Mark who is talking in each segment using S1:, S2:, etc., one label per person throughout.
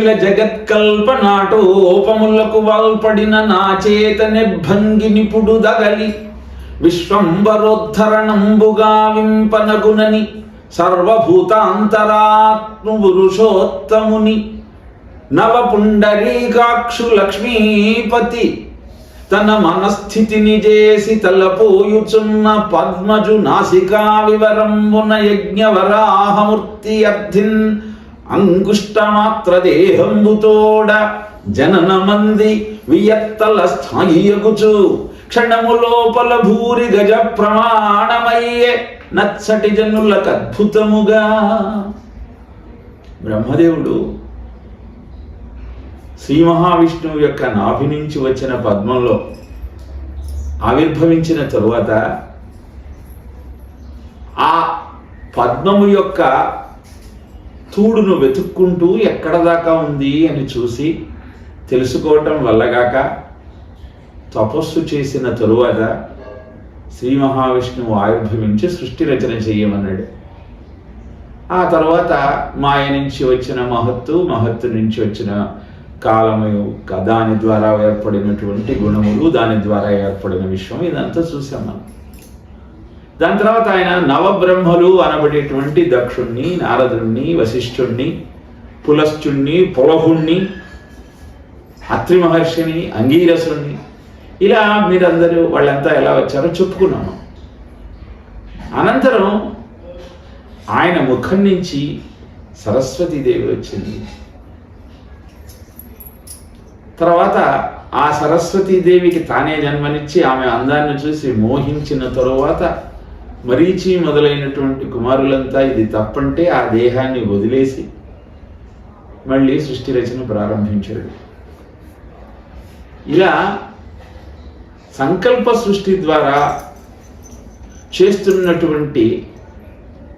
S1: ఇలా జగత్కల్పనాటోపములకు వాల్పడిన నా చేత నెబ్భంగి నిపుడు దగలి. విశ్వంబరోద్ధరణంబుగా వింపనగునని సర్వభూతాంతరాత్మపురుషోత్తముని. నవపుండరీకాక్షు లక్ష్మీపతి తన మనస్థితిని చేసి తలపోయుచున్న పద్మజు నాసికా వివరంబున యజ్ఞవరాహమూర్తి అర్థిన్ అంగుష్టమాత్ర దేహంబుతోడ జనన మంది వియత్తల స్థాయియగుచు. క్షణము లోపల భూరి గజ ప్రమాణమయ్యే నచ్చటి జనులకు అద్భుతముగా బ్రహ్మదేవుడు శ్రీ మహావిష్ణువు యొక్క నాభి నుంచి వచ్చిన పద్మంలో ఆవిర్భవించిన తరువాత ఆ పద్మము యొక్క తూడును వెతుక్కుంటూ ఎక్కడ దాకా ఉంది అని చూసి తెలుసుకోవటం వల్లగాక తపస్సు చేసిన తరువాత శ్రీ మహావిష్ణువు ఆవిర్భవించి సృష్టి రచన చేయమన్నాడు. ఆ తర్వాత మాయ నుంచి వచ్చిన మహత్తు మహత్తు నుంచి వచ్చిన కాలము దాని ద్వారా ఏర్పడినటువంటి గుణములు దాని ద్వారా ఏర్పడిన విశ్వం ఇదంతా చూసాం మనం. దాని తర్వాత ఆయన నవబ్రహ్మలు అనబడేటువంటి దక్షుణ్ణి నారదుణ్ణి వశిష్ఠుణ్ణి పులశ్చుణ్ణి పులహుణ్ణి అత్రి మహర్షిని అంగీరసుణ్ణి. ఇలా మీరందరూ వాళ్ళంతా ఎలా వచ్చారో చెప్పుకున్నాము అనంతరం ఆయన ముఖం నుంచి సరస్వతీదేవి వచ్చింది. తర్వాత ఆ సరస్వతీదేవికి తానే జన్మనిచ్చి ఆమె అందాన్ని చూసి మోహించిన తరువాత మరీచి మొదలైనటువంటి కుమారులంతా ఇది తప్పంటే ఆ దేహాన్ని వదిలేసి మళ్ళీ సృష్టి రచన ప్రారంభించారు. ఇలా సంకల్ప సృష్టి ద్వారా చేస్తున్నటువంటి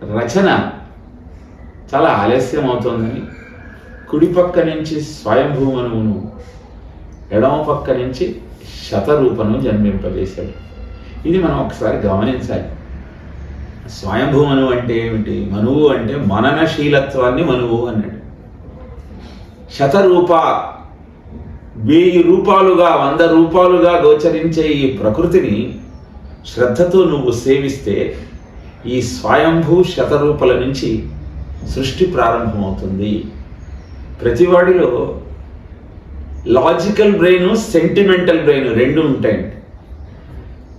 S1: రచన చాలా ఆలస్యం అవుతోందని కుడి పక్క నుంచి స్వయంభూమనువును ఎడమ పక్క నుంచి శతరూపను జన్మింపజేశాడు. ఇది మనం ఒకసారి గమనించాలి. స్వయంభూ మనువు అంటే ఏమిటి? మనువు అంటే మననశీలత్వాన్ని మనువు అన్నాడు. శతరూప వెయ్యి రూపాలుగా వంద రూపాలుగా గోచరించే ఈ ప్రకృతిని శ్రద్ధతో నువ్వు సేవిస్తే ఈ స్వయంభూ శతరూపల నుంచి సృష్టి ప్రారంభమవుతుంది. ప్రతివాడిలో లాజికల్ బ్రెయిన్ సెంటిమెంటల్ బ్రెయిన్ రెండు ఉంటాయండి.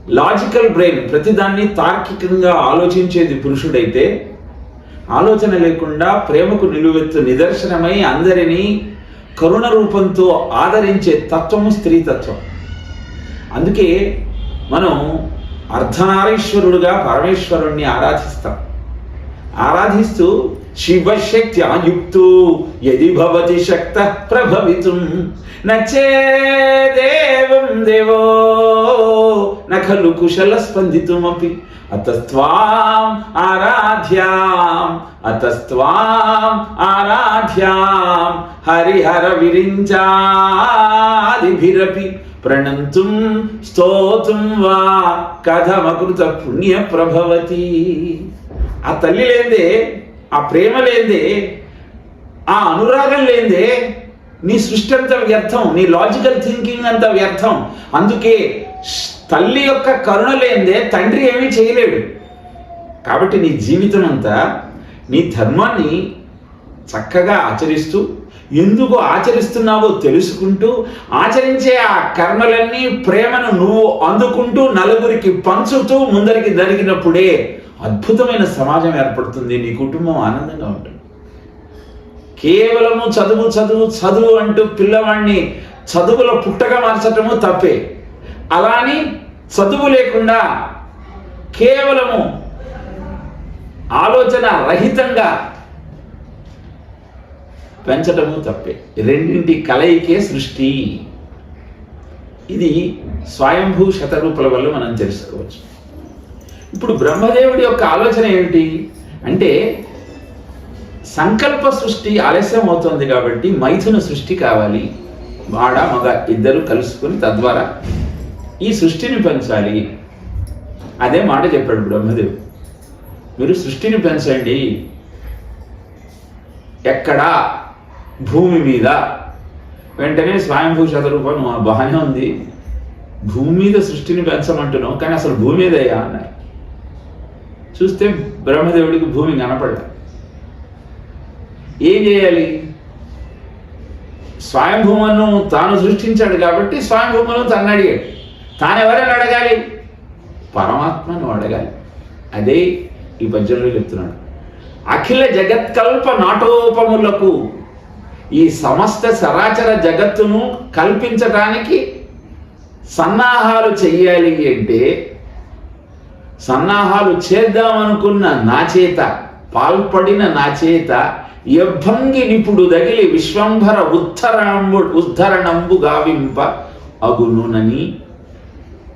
S1: లాజికల్ బ్రెయిన్ ప్రతిదాన్ని తార్కికంగా ఆలోచించేది పురుషుడైతే ఆలోచన లేకుండా ప్రేమకు నిలువెత్తు నిదర్శనమై అందరినీ కరుణ రూపంతో ఆదరించే తత్వము స్త్రీ తత్వం అందుకే మనం అర్ధనారీశ్వరుడుగా పరమేశ్వరుణ్ణి ఆరాధిస్తాం. ఆరాధిస్తూ శివశక్తి యది భవతి శక్త ప్రభవితుం నచే దేవం దేవో నఖలు కుశల స్పందితుమపి అతస్త్వాం ఆరాధ్యాం అతస్త్వాం ఆరాధ్యాం హరిహర విరించాదిభిరపి ప్రణంతుం స్తోతుం వా కథమకృత పుణ్య ప్రభవతి ఆ తల్లి లేదే ఆ ప్రేమ లేదే ఆ అనురాగం లేదే నీ సృష్టి అంతా వ్యర్థం నీ లాజికల్ థింకింగ్ అంతా వ్యర్థం. అందుకే తల్లి యొక్క కరుణ లేదే తండ్రి ఏమీ చేయలేడు. కాబట్టి నీ జీవితం అంతా నీ ధర్మాన్ని చక్కగా ఆచరిస్తూ ఎందుకు ఆచరిస్తున్నావో తెలుసుకుంటూ ఆచరించే ఆ కర్మలన్నీ ప్రేమను నువ్వు అందుకుంటూ నలుగురికి పంచుతూ ముందరికి జరిగినప్పుడే అద్భుతమైన సమాజం ఏర్పడుతుంది. నీ కుటుంబం ఆనందంగా ఉంటుంది. కేవలము చదువు చదువు చదువు అంటూ పిల్లవాడిని చదువుల పుట్టగా మార్చటము తప్పే. అలా అని చదువు లేకుండా కేవలము ఆలోచన రహితంగా పెంచటము తప్పే. రెండింటి కలయికే సృష్టి. ఇది స్వయంభూ శతరూపుల వల్ల మనం తెలుసుకోవచ్చు. ఇప్పుడు బ్రహ్మదేవుడి యొక్క ఆలోచన ఏమిటి? అంటే సంకల్ప సృష్టి ఆలస్యం అవుతుంది కాబట్టి మైథున సృష్టి కావాలి. వాడ మగ ఇద్దరు కలుసుకొని తద్వారా ఈ సృష్టిని పెంచాలి. అదే మాట చెప్పాడు బ్రహ్మదేవుడు. మీరు సృష్టిని పెంచండి. ఎక్కడా భూమి మీద. వెంటనే స్వయంభూ శతరూపం బాగానే ఉంది. భూమి మీద సృష్టిని పెంచమంటున్నావు కానీ అసలు భూమి మీదయ్యా అన్నారు చూస్తే బ్రహ్మదేవుడికి భూమి కనపడ ఏం చేయాలి? స్వయంభూమను తాను సృష్టించాడు కాబట్టి స్వయంభూమను తను అడిగాడు. తాను అడగాలి? పరమాత్మను అడగాలి. అదే ఈ పద్యంలో చెప్తున్నాడు. అఖిల జగత్కల్ప నాటోపములకు ఈ సమస్త సరాచర జగత్తును కల్పించటానికి సన్నాహాలు చెయ్యాలి అంటే సన్నాహాలు చేద్దామనుకున్న నా చేత పాల్పడిన నా చేత ఎబ్బంగి నిపుడు దగిలి విశ్వంభర ఉత్తరణంబు ఉద్ధరణంబు గావింప అగునునని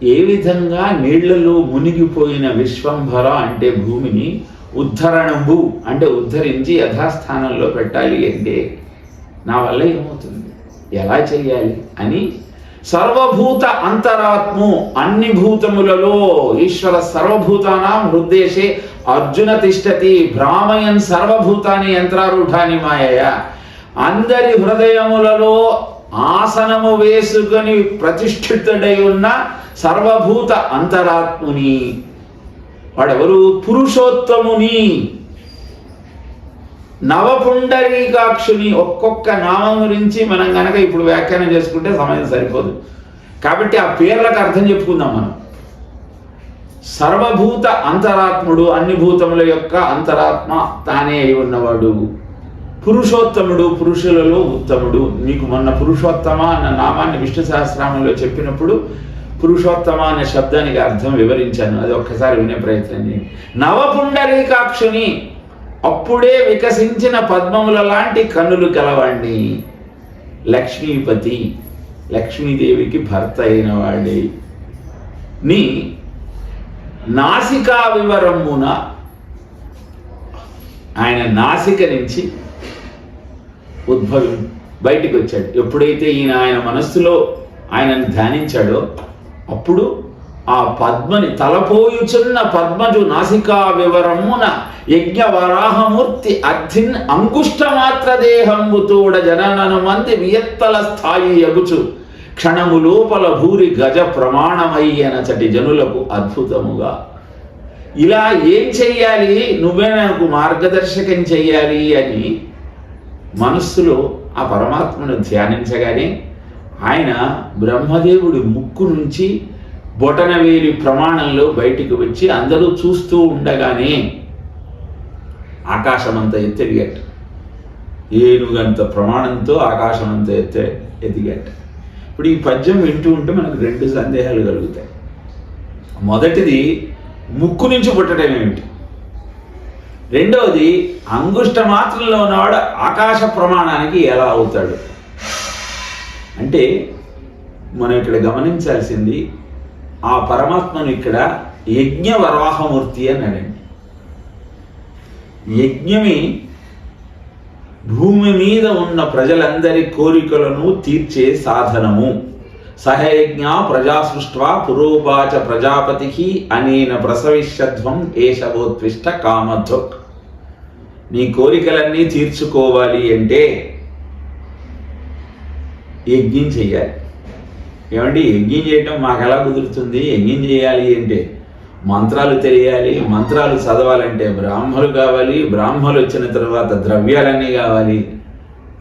S1: ఏ విధంగా నీళ్ళలో మునిగిపోయిన విశ్వంభర అంటే భూమిని ఉద్ధరణంబు అంటే ఉద్ధరించి యథాస్థానంలో పెట్టాలి అంటే నా వల్ల ఏమవుతుంది? ఎలా చేయాలి అని సర్వభూత అంతరాత్ము అన్ని భూతములలో ఈశ్వర సర్వభూతానాం హృద్దేశే అర్జున తిష్టతి భ్రామయన్ సర్వభూతాన్ని యంత్రారూఢాని మాయయ. అందరి హృదయములలో ఆసనము వేసుకొని ప్రతిష్ఠితుడై ఉన్న సర్వభూత అంతరాత్ముని. వాడెవరు? పురుషోత్తముని. నవపుండరీకాక్షుని ఒక్కొక్క నామం గురించి మనం కనుక ఇప్పుడు వ్యాఖ్యానం చేసుకుంటే సమయం సరిపోదు. కాబట్టి ఆ పేర్లకు అర్థం చెప్పుకుందాం మనం. సర్వభూత అంతరాత్ముడు అన్ని భూతముల యొక్క అంతరాత్మ తానే అయి ఉన్నవాడు. పురుషోత్తముడు పురుషులలో ఉత్తముడు. మీకు మొన్న పురుషోత్తమ అన్న నామాన్ని విష్ణు సహస్రామంలో చెప్పినప్పుడు పురుషోత్తమ అనే శబ్దానికి అర్థం వివరించాను. అది ఒక్కసారి వినే ప్రయత్నం చేయండి. నవపుండరీకాక్షుని అప్పుడే వికసించిన పద్మముల లాంటి కన్నులు కలవాణ్ణి లక్ష్మీపతి లక్ష్మీదేవికి భర్త అయిన వాడి. నీ నాసికా వివరమున ఆయన నాసిక నుంచి ఉద్భవి బయటికి వచ్చాడు ఎప్పుడైతే ఈయన ఆయన మనస్సులో ఆయనను ధ్యానించాడో అప్పుడు ఆ పద్మని తలపోయుచున్న పద్మజు నాసికా వివరమున యజ్ఞ వరాహమూర్తి అర్థిన్ అంకుష్ట మాత్ర దేహంబుతోడ జననను మంది వియత్తల స్థాయి ఎగుచు. క్షణము లోపల భూరి గజ ప్రమాణమయ్యనచటి జనులకు అద్భుతముగా. ఇలా ఏం చెయ్యాలి? నువ్వే నాకు మార్గదర్శకం చెయ్యాలి అని మనస్సులో ఆ పరమాత్మను ధ్యానించగానే ఆయన బ్రహ్మదేవుడి ముక్కు నుంచి బొటనవేలి ప్రమాణంలో బయటికి వచ్చి అందరూ చూస్తూ ఉండగానే ఆకాశమంత ఎత్తెదిగట ఏనుగంత ప్రమాణంతో ఆకాశమంత ఎత్తే ఎదిగట ఇప్పుడు ఈ పద్యం వింటూ ఉంటే మనకు రెండు సందేహాలు కలుగుతాయి. మొదటిది ముక్కు నుంచి పుట్టడం ఏమిటి? రెండవది అంగుష్ట మాత్రంలో ఉన్నవాడు ఆకాశ ప్రమాణానికి ఎలా అవుతాడు? అంటే మనం ఇక్కడ గమనించాల్సింది ఆ పరమాత్మను ఇక్కడ యజ్ఞ వరాహమూర్తి అన్నాడండి యజ్ఞమి భూమి మీద ఉన్న ప్రజలందరి కోరికలను తీర్చే సాధనము. సహయజ్ఞ ప్రజా సృష్ట్వా పురోపాచ ప్రజాపతి అనేన ప్రసవిష్యధ్వం ఏషవోత్విష్ట కామధ్వక్. నీ కోరికలన్నీ తీర్చుకోవాలి అంటే యజ్ఞం చెయ్యాలి. ఏమండి యజ్ఞం చేయటం మాకు ఎలా కుదురుతుంది? యజ్ఞం చేయాలి అంటే మంత్రాలు తెలియాలి మంత్రాలు చదవాలంటే బ్రాహ్మలు కావాలి బ్రాహ్మలు వచ్చిన తర్వాత ద్రవ్యాలన్నీ కావాలి.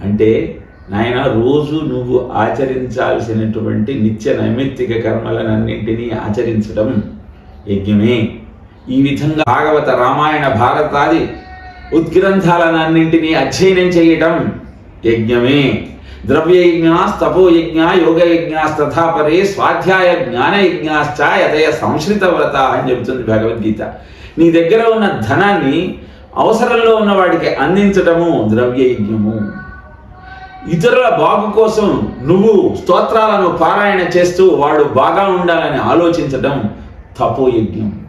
S1: అంటే నాయన రోజు నువ్వు ఆచరించాల్సినటువంటి నిత్య నైమిత్తిక కర్మలనన్నింటినీ ఆచరించడం యజ్ఞమే. ఈ విధంగా భాగవత రామాయణ భారతాది ఉద్గ్రంథాలనన్నింటినీ అధ్యయనం చేయటం యజ్ఞమే. ద్రవ్యయజ్ఞాస్తపో యజ్ఞ యోగ యోగయజ్ఞాస్ తథాపరే స్వాధ్యాయ జ్ఞానయజ్ఞాశ్చ యథయ సంశ్రిత వ్రత అని చెబుతుంది భగవద్గీత. నీ దగ్గర ఉన్న ధనాన్ని అవసరంలో ఉన్న వాడికి అందించటము ద్రవ్యయజ్ఞము. ఇతరుల బాగు కోసం నువ్వు స్తోత్రాలను పారాయణ చేస్తూ వాడు బాగా ఉండాలని ఆలోచించటం తపోయజ్ఞం.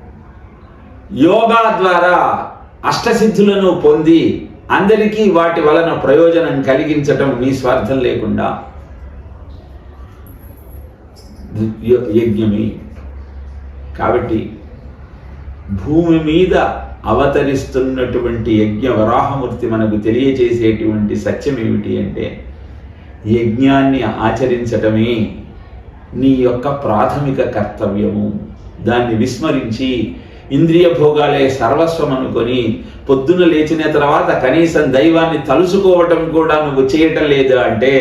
S1: యోగా ద్వారా అష్టసిద్ధులను పొంది అందరికీ వాటి వలన ప్రయోజనం కలిగించటం నీ స్వార్థం లేకుండా యజ్ఞమే కాబట్టి భూమి మీద అవతరిస్తున్నటువంటి యజ్ఞ వరాహమూర్తి మనకు తెలియజేసేటువంటి సత్యం ఏమిటి అంటే యజ్ఞాన్ని ఆచరించటమే నీ యొక్క ప్రాథమిక కర్తవ్యము. దాన్ని విస్మరించి ఇంద్రియ భోగాలే సర్వస్వం అనుకొని పొద్దున లేచిన తర్వాత కనీసం దైవాన్ని తలుసుకోవటం కూడా నువ్వు చేయటం లేదు అంటే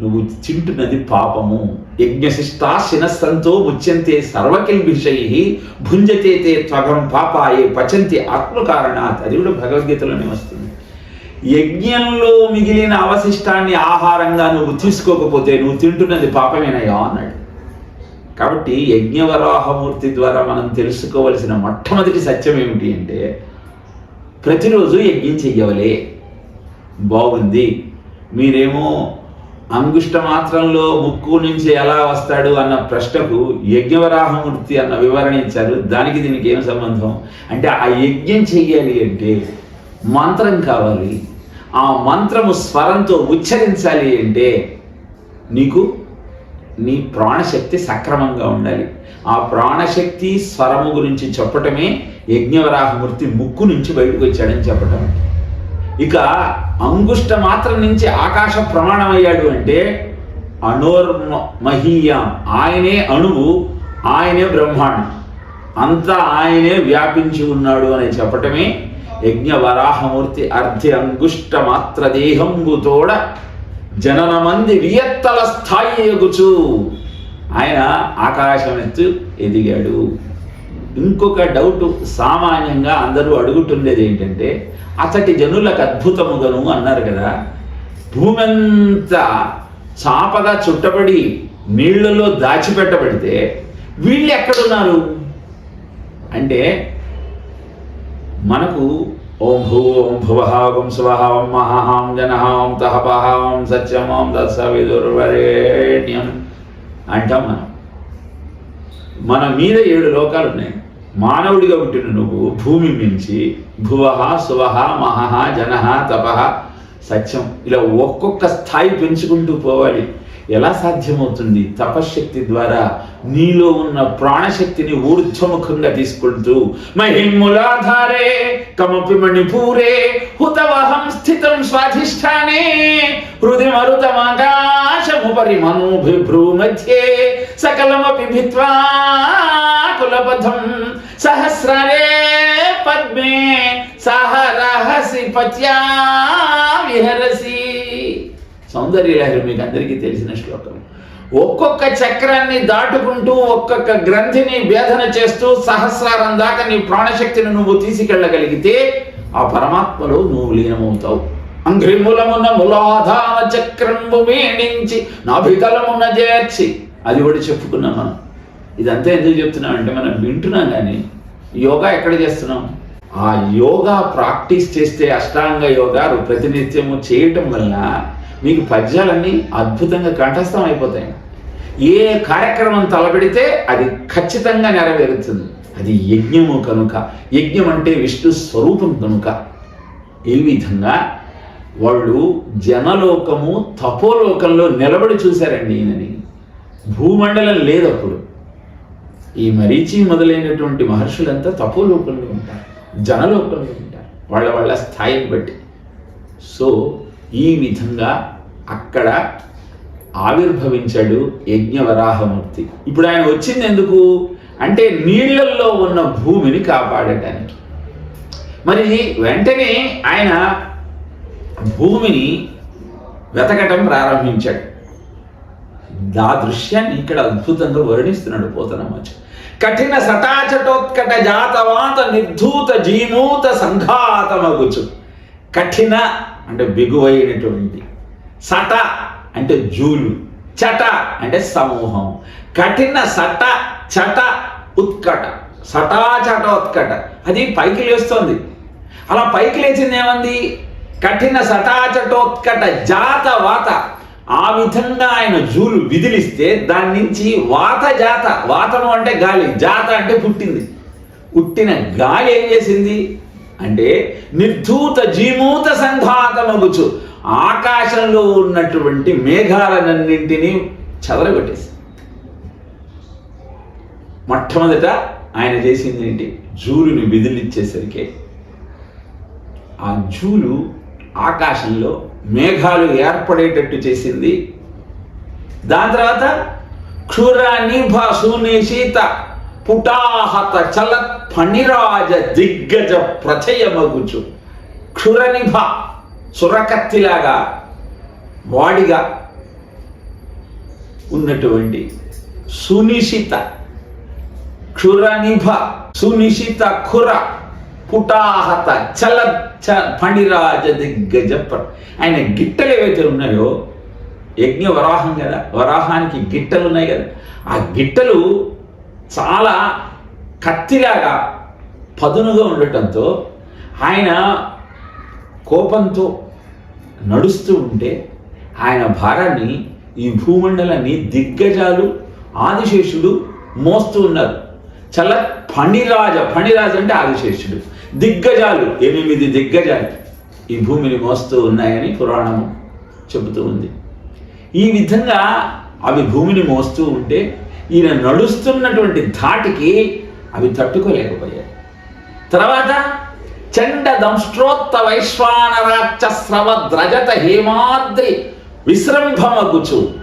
S1: నువ్వు చింటున్నది పాపము. యజ్ఞశిష్టా శినస్సంతో ముచ్యంతే సర్వకిల్భిషై భుంజతే తే త్వగం పాపాయే పచంతి ఆత్మకారణాత్ అది కూడా భగవద్గీతలోనే వస్తుంది. యజ్ఞంలో మిగిలిన అవశిష్టాన్ని ఆహారంగా నువ్వు తీసుకోకపోతే నువ్వు తింటున్నది పాపమేనయ్యా అన్నాడు. కాబట్టి యజ్ఞవరాహమూర్తి ద్వారా మనం తెలుసుకోవలసిన మొట్టమొదటి సత్యం ఏమిటి అంటే ప్రతిరోజు యజ్ఞం చెయ్యవలే. బాగుంది. మీరేమో అంగుష్ట మాత్రంలో ముక్కు నుంచి ఎలా వస్తాడు అన్న ప్రశ్నకు యజ్ఞవరాహమూర్తి అన్న వివరణ ఇచ్చారు. దానికి దీనికి ఏం సంబంధం? అంటే ఆ యజ్ఞం చెయ్యాలి అంటే మంత్రం కావాలి. ఆ మంత్రము స్వరంతో ఉచ్చరించాలి అంటే నీకు నీ ప్రాణశక్తి సక్రమంగా ఉండాలి. ఆ ప్రాణశక్తి స్వరము గురించి చెప్పటమే యజ్ఞవరాహమూర్తి ముక్కు నుంచి బయటకు వచ్చాడని చెప్పటం. ఇక అంగుష్ట మాత్రం నుంచి ఆకాశ ప్రమాణం అయ్యాడు అంటే అణోర్మహీయ ఆయనే అణువు ఆయనే బ్రహ్మాండం. అంతా ఆయనే వ్యాపించి ఉన్నాడు అని చెప్పటమే యజ్ఞ వరాహమూర్తి అర్ధి అంగుష్ట మాత్ర దేహంబుతోడ జనన మంది వియత్తల స్థాయి ఎగుచు. ఆయన ఆకాశం ఎత్తు ఎదిగాడు. ఇంకొక డౌట్ సామాన్యంగా అందరూ అడుగుతుండేది ఏంటంటే అతటి జనులకు అద్భుతముగను అన్నారు కదా. భూమి చాపగా చుట్టబడి నీళ్ళలో దాచిపెట్టబడితే వీళ్ళు ఎక్కడున్నారు? అంటే మనకు ఓం భూ ఓం భువ ఓం శువ ఓం మహాం జనహాం ఓం తహపహ ఓం సత్యం ఓం తత్సవిదుర్వరేణ్యం అంటాం మనం. మన మీద ఏడు లోకాలు ఉన్నాయి. మానవుడిగా పుట్టిన నువ్వు భూమి మించి భువహ సువహ మహహ జనహ తపహ సత్యం ఇలా ఒక్కొక్క స్థాయి పెంచుకుంటూ పోవాలి. ఎలా సాధ్యమవుతుంది? తపశ్శక్తి ద్వారా నీలో ఉన్న ప్రాణశక్తిని ఊర్ధ్వముఖంగా తీసుకుంటూ మహిమ్ములాధారే కమపి మణిపూరే హుతవహం స్థితం స్వాధిష్టానే హృది మరుతమాకాశముపరి మనోభిభ్రూ మధ్యే సకలమపి భిత్వా కులపథం సహస్రరే పద్మే సహరహసి పత్యా విహరసి. సౌందర్యలహరి మీకు అందరికీ తెలిసిన శ్లోకం. ఒక్కొక్క చక్రాన్ని దాటుకుంటూ ఒక్కొక్క గ్రంథిని భేదన చేస్తూ సహస్రారం దాకా నీ ప్రాణశక్తిని నువ్వు తీసుకెళ్ళగలిగితే ఆ పరమాత్మలో నువ్వు లీనమవుతావు. అంగ్రిములమున ములాధాన చక్రంబు మేణించి నాభితలమున చేర్చి. అది కూడా చెప్పుకున్నాం మనం. ఇదంతా ఎందుకు చెప్తున్నాం అంటే మనం వింటున్నాం కానీ యోగా ఎక్కడ చేస్తున్నాం? ఆ యోగా ప్రాక్టీస్ చేస్తే అష్టాంగ యోగా ప్రతినిత్యము చేయటం వల్ల మీకు పద్యాలన్నీ అద్భుతంగా కంఠస్థం అయిపోతాయి. ఏ కార్యక్రమం తలపెడితే అది ఖచ్చితంగా నెరవేరుతుంది. అది యజ్ఞము కనుక. యజ్ఞం అంటే విష్ణు స్వరూపం కనుక. ఈ విధంగా వాళ్ళు జనలోకము తపోలోకంలో నిలబడి చూశారండి ఈయనని. భూమండలం లేదు అప్పుడు. ఈ మరీచి మొదలైనటువంటి మహర్షులంతా తపోలోకంలో ఉంటారు. జనలోకంలో ఉంటారు. వాళ్ళ వాళ్ళ స్థాయిని బట్టి. సో ఈ విధంగా అక్కడ ఆవిర్భవించాడు యజ్ఞవరాహమూర్తి. ఇప్పుడు ఆయన వచ్చింది ఎందుకు అంటే నీళ్ళల్లో ఉన్న భూమిని కాపాడటానికి. మరి వెంటనే ఆయన భూమిని వెతకటం ప్రారంభించాడు. ఆ దృశ్యాన్ని ఇక్కడ అద్భుతంగా వర్ణిస్తున్నాడు పోతనమ్మచ్చు కఠిన సటాచటోత్కట జాతవాత నిర్ధూత జీమూత సంఘాతమగుచు. కఠిన అంటే బిగువైనటువంటి సట అంటే జూలు చట అంటే సమూహం. కఠిన సట చట ఉత్కట. సటాచటోత్కట అది పైకి లేస్తోంది. అలా పైకి లేచింది ఏమంది? కఠిన సటాచటోత్కట జాత వాత. ఆ విధంగా ఆయన జూలు విదిలిస్తే దాని నుంచి వాత జాత. వాతము అంటే గాలి జాత అంటే పుట్టింది. పుట్టిన గాలి ఏం చేసింది? అంటే నిర్ధూత జీమూత సంఘాతమగుచు. ఆకాశంలో ఉన్నటువంటి మేఘాలన్నింటినీ చెదరగొట్టేసి. మొట్టమొదట ఆయన చేసింది ఏంటి? జూలుని విధులిచ్చేసరికి ఆ జూలు ఆకాశంలో మేఘాలు ఏర్పడేటట్టు చేసింది. దాని తర్వాత క్షుర నిభ సునిశీత పుటాహత చలత్ ఫణిరాజ దిగ్గజ ప్రచయమగుచు. క్షురనిభ సురకత్తిలాగా వాడిగా ఉన్నటువంటి సునిశిత క్షురనిభ సునిశిత ఖుర పుటాహత చల ఫణిరాజ దిగ్గజ ప్ర- ఆయన గిట్టలు ఏవైతే ఉన్నాయో యజ్ఞ వరాహం కదా వరాహానికి గిట్టలు ఉన్నాయి కదా. ఆ గిట్టలు చాలా కత్తిలాగా పదునుగా ఉండటంతో ఆయన కోపంతో నడుస్తూ ఉంటే ఆయన భారాన్ని ఈ భూమండలాన్ని దిగ్గజాలు ఆదిశేషుడు మోస్తూ ఉన్నారు. చల్ల ఫణిరాజ ఫణిరాజ అంటే ఆదిశేషుడు. దిగ్గజాలు ఎనిమిది దిగ్గజాలు ఈ భూమిని మోస్తూ ఉన్నాయని పురాణము చెబుతూ ఉంది. ఈ విధంగా అవి భూమిని మోస్తూ ఉంటే ఈయన నడుస్తున్నటువంటి ధాటికి అవి తట్టుకోలేకపోయాయి. తర్వాత చండ దంష్ట్రోత్త వైశ్వానరాక్షస్రవ ద్రజత హేమాద్రి విశ్రంభమగుచు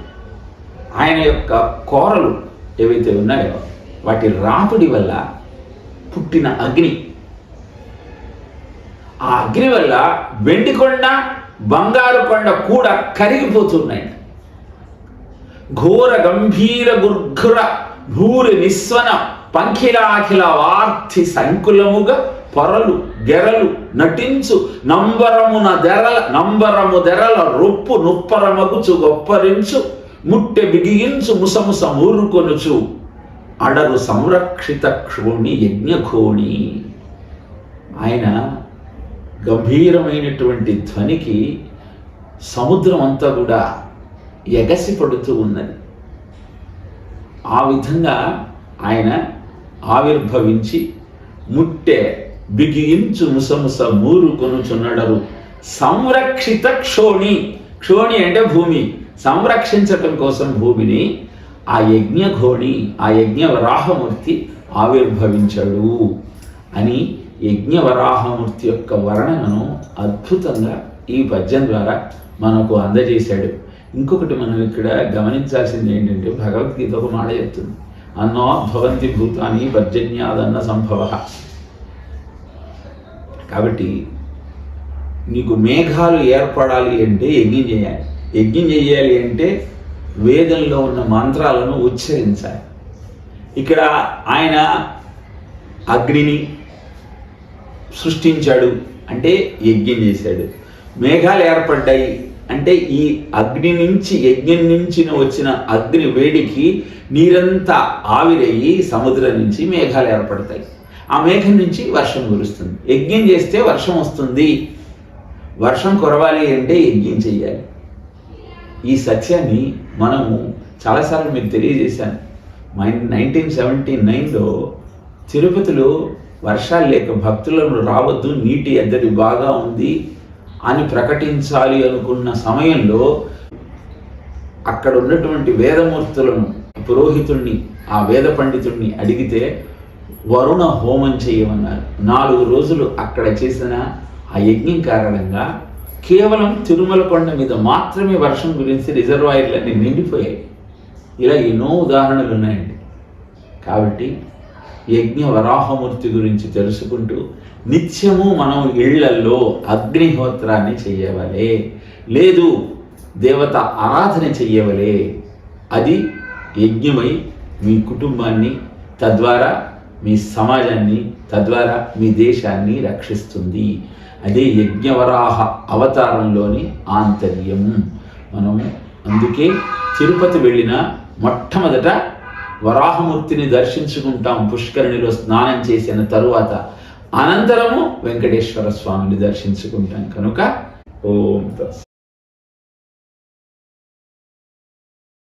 S1: ఆయన యొక్క కోరలు ఏవైతే ఉన్నాయో వాటి రాపిడి వల్ల పుట్టిన అగ్ని. ఆ అగ్ని వల్ల వెండి కొండ బంగారు కొండ కూడా కరిగిపోతున్నాయి. ఘోర గంభీర గుర్ఘుర భూరి నిస్వన పంఖిలాఖిల వార్థి సంకులముగా పొరలు గెరలు నటించు నంబరమున దెరల నంబరము దెరల రొప్పు నుప్పరమగుచు గొప్పరించు ముట్టె బిగియించు ముసముస ఊరుకొనుచు అడరు సంరక్షిత క్షోణి యజ్ఞఘోణి. ఆయన గంభీరమైనటువంటి ధ్వనికి సముద్రం అంతా కూడా ఎగసి పడుతూ ఉన్నది ఆ విధంగా ఆయన ఆవిర్భవించి ముట్టె బిగించు ముసముస మూరు కొనుచున్నడరు. సంరక్షిత క్షోణి. క్షోణి అంటే భూమి. సంరక్షించటం కోసం భూమిని ఆ యజ్ఞఘోణి ఆ యజ్ఞవరాహమూర్తి ఆవిర్భవించాడు అని యజ్ఞవరాహమూర్తి యొక్క వర్ణనను అద్భుతంగా ఈ పద్యం ద్వారా మనకు అందజేశాడు. ఇంకొకటి మనం ఇక్కడ గమనించాల్సింది ఏంటంటే భగవద్గీత ఒక మాట చెప్తుంది. అన్నో భవంతి భూతాని పర్జన్యాదన్న సంభవ. కాబట్టి నీకు మేఘాలు ఏర్పడాలి అంటే యజ్ఞం చేయాలి. యజ్ఞం చేయాలి అంటే వేదంలో ఉన్న మంత్రాలను ఉచ్చరించాలి. ఇక్కడ ఆయన అగ్నిని సృష్టించాడు అంటే యజ్ఞం చేశాడు. మేఘాలు ఏర్పడ్డాయి. అంటే ఈ అగ్ని నుంచి యజ్ఞం నుంచి వచ్చిన అగ్ని వేడికి నీరంతా ఆవిరయ్యి సముద్రం నుంచి మేఘాలు ఏర్పడతాయి. ఆ మేఘం నుంచి వర్షం కురుస్తుంది. యజ్ఞం చేస్తే వర్షం వస్తుంది. వర్షం కురవాలి అంటే యజ్ఞం చేయాలి ఈ సత్యాన్ని మనము చాలాసార్లు మీకు తెలియజేశాను. నైన్టీన్ సెవెంటీ నైన్లో తిరుపతిలో వర్షాలు లేక భక్తులను రావద్దు నీటి ఎద్దడి బాగా ఉంది అని ప్రకటించాలి అనుకున్న సమయంలో అక్కడ ఉన్నటువంటి వేదమూర్తులను పురోహితుణ్ణి ఆ వేద పండితుణ్ణి అడిగితే వరుణ హోమం చేయమన్నారు. నాలుగు రోజులు అక్కడ చేసిన ఆ యజ్ఞం కారణంగా కేవలం తిరుమల కొండ మీద మాత్రమే వర్షం గురించి రిజర్వాయర్లన్నీ నిండిపోయాయి. ఇలా ఎన్నో ఉదాహరణలు ఉన్నాయండి. కాబట్టి యజ్ఞ వరాహమూర్తి గురించి తెలుసుకుంటూ నిత్యము మనం ఇళ్ళల్లో అగ్నిహోత్రాన్ని చెయ్యవలే. లేదు దేవత ఆరాధన చెయ్యవలే. అది యజ్ఞమై మీ కుటుంబాన్ని తద్వారా మీ సమాజాన్ని తద్వారా మీ దేశాన్ని రక్షిస్తుంది. అదే యజ్ఞవరాహ అవతారంలోని ఆంతర్యం. మనము అందుకే తిరుపతి వెళ్ళిన మొట్టమొదట వరాహమూర్తిని దర్శించుకుంటాం పుష్కరిణిలో స్నానం చేసిన తరువాత అనంతరము వెంకటేశ్వర స్వామిని దర్శించుకుంటాం. కనుక ఓం తస్